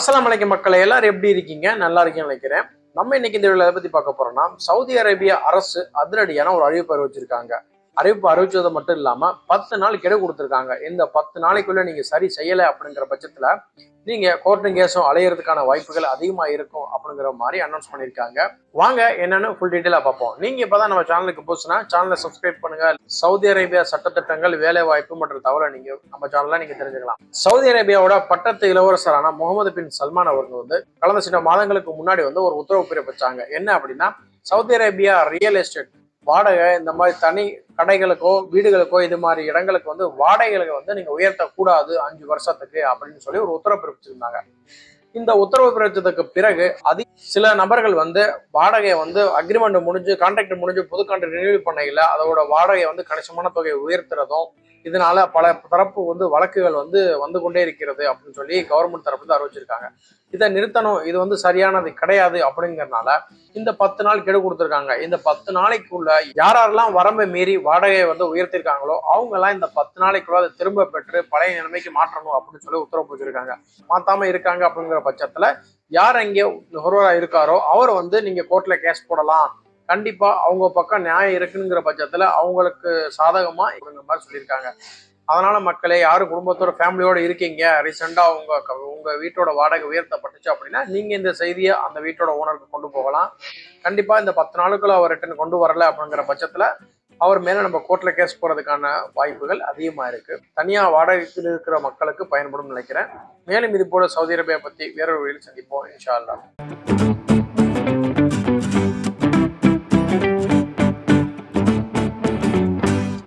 அஸ்லாம் அலைக்கும் மக்களை எல்லாரும் எப்படி இருக்கீங்க? நல்லா இருக்கீங்கன்னு நினைக்கிறேன். நம்ம இன்னைக்கு இந்த வீடியோல பத்தி பார்க்க போறோம்னா சவுதி அரேபிய அரசு அதிரடியான ஒரு அறிவிப்பு அறிவிச்சிருக்காங்க அறிவிப்பு அறிவிச்சது மட்டும் இல்லாம பத்து நாள் கெடு கொடுத்துருக்காங்க. இந்த பத்து நாளைக்குள்ள நீங்க சரி செய்யலை அப்படிங்கிற பட்சத்துல நீங்க கோர்ட்டும் கேஸும் அலையிறதுக்கான வாய்ப்புகள் அதிகமா இருக்கும் அப்படிங்கிற மாதிரி அனௌன்ஸ் பண்ணியிருக்காங்க. வாங்க என்னன்னு ஃபுல் டீட்டெயிலா பார்ப்போம். நீங்க இப்பதான் நம்ம சேனலுக்கு போச்சுன்னா சேனலை சப்ஸ்கிரைப் பண்ணுங்க. சவுதி அரேபியா சட்டத்திட்டங்கள் வேலை வாய்ப்பு மற்றும் தவறை நீங்க நம்ம சேனல்ல நீங்க தெரிஞ்சுக்கலாம். சவுதி அரேபியாவோட பட்டத்து இளவரசரான முகமது பின் சல்மான் அவர்கள் வந்து கடந்த சில மாதங்களுக்கு முன்னாடி வந்து ஒரு உத்தரவு பிறப்பிச்சாங்க. என்ன அப்படின்னா சவுதி அரேபியா ரியல் எஸ்டேட் வாடகை இந்த மாதிரி தனி கடைகளுக்கோ வீடுகளுக்கோ இது மாதிரி இடங்களுக்கு வந்து வாடகைகளை வந்து நீங்க உயர்த்தக்கூடாது அஞ்சு வருஷத்துக்கு அப்படின்னு சொல்லி ஒரு உத்தரவு பிறப்பிச்சிருந்தாங்க. இந்த உத்தரவு பிறப்பிச்சதுக்கு பிறகு அதிக சில நபர்கள் வந்து வாடகையை வந்து அக்ரிமெண்ட் முடிஞ்சு கான்ட்ராக்ட் முடிஞ்சு புது கான்ட்ராக்ட் ரினியூவல் பண்ணையில் அதோட வாடகையை வந்து கணிசமான தொகையை உயர்த்துறதும் இதனால பல தரப்பு வந்து வழக்குகள் வந்து வந்து கொண்டே இருக்கிறது அப்படின்னு சொல்லி கவர்மெண்ட் தரப்பு வந்து அறிவிச்சிருக்காங்க. இதை நிறுத்தணும் இது வந்து சரியானது கிடையாது அப்படிங்கறதுனால இந்த பத்து நாள் கெடு கொடுத்துருக்காங்க. இந்த பத்து நாளைக்குள்ள யாரெல்லாம் வரம்பை மீறி வாடகையை வந்து உயர்த்திருக்காங்களோ அவங்க எல்லாம் இந்த பத்து நாளைக்குள்ள அதை திரும்ப பெற்று பழைய நிலைமைக்கு மாற்றணும் அப்படின்னு சொல்லி உத்தரவு போட்டிருக்காங்க. மாத்தாம இருக்காங்க அப்படிங்கிற பட்சத்துல யார் அங்கே நுகர்வோராக இருக்காரோ அவர் வந்து நீங்கள் கோர்ட்டில் கேஸ் போடலாம். கண்டிப்பாக அவங்க பக்கம் நியாயம் இருக்குங்கிற பட்சத்தில் அவங்களுக்கு சாதகமாக இவங்க மாதிரி சொல்லியிருக்காங்க. அதனால் மக்களே யாரும் குடும்பத்தோட ஃபேமிலியோடு இருக்கீங்க? ரீசெண்டாக அவங்க உங்கள் வீட்டோட வாடகை உயர்த்தப்பட்டுச்சு அப்படின்னா நீங்கள் இந்த செய்தியை அந்த வீட்டோட ஓனருக்கு கொண்டு போகலாம். கண்டிப்பாக இந்த பத்து நாளுக்குள்ள அவர் ரிட்டர்ன் கொண்டு வரல அப்படிங்கிற பட்சத்தில் அவர் மேல நம்ம கோர்ட்ல கேஸ் போறதுக்கான வாய்ப்புகள் அதிகமா இருக்கு. தனியா வாடகையில் இருக்கிற மக்களுக்கு பயன்படும் நினைக்கிறேன். மேலும் இது போல சவுதி அரேபியா பத்தி வேறொரு வழியில் சந்திப்போம் இன்ஷா அல்லா